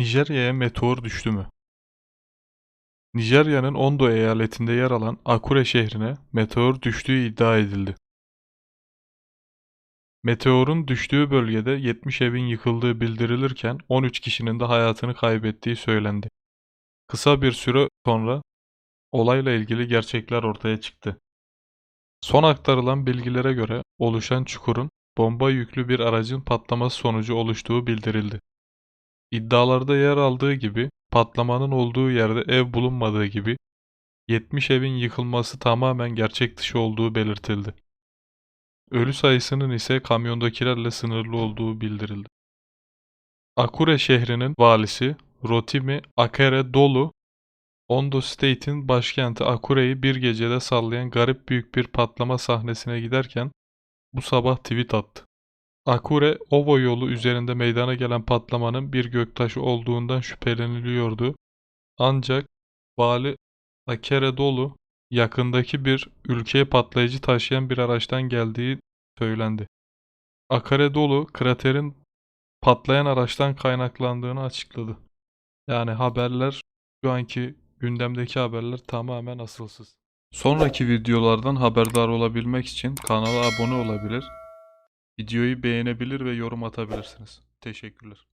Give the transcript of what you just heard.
Nijerya'ya meteor düştü mü? Nijerya'nın Ondo eyaletinde yer alan Akure şehrine meteor düştüğü iddia edildi. Meteorun düştüğü bölgede 70 evin yıkıldığı bildirilirken 13 kişinin de hayatını kaybettiği söylendi. Kısa bir süre sonra olayla ilgili gerçekler ortaya çıktı. Son aktarılan bilgilere göre oluşan çukurun bomba yüklü bir aracın patlaması sonucu oluştuğu bildirildi. İddialarda yer aldığı gibi patlamanın olduğu yerde ev bulunmadığı gibi 70 evin yıkılması tamamen gerçek dışı olduğu belirtildi. Ölü sayısının ise kamyondakilerle sınırlı olduğu bildirildi. Akure şehrinin valisi Rotimi Akere Dolu, Ondo State'in başkenti Akure'yi bir gecede sallayan garip büyük bir patlama sahnesine giderken bu sabah tweet attı. Akure, Ovo yolu üzerinde meydana gelen patlamanın bir göktaşı olduğundan şüpheleniliyordu. Ancak vali Akere Dolu yakındaki bir ülkeye patlayıcı taşıyan bir araçtan geldiği söylendi. Akare Dolu kraterin patlayan araçtan kaynaklandığını açıkladı. Yani haberler şu anki gündemdeki haberler tamamen asılsız. Sonraki videolardan haberdar olabilmek için kanala abone olabilir, videoyu beğenebilir ve yorum atabilirsiniz. Teşekkürler.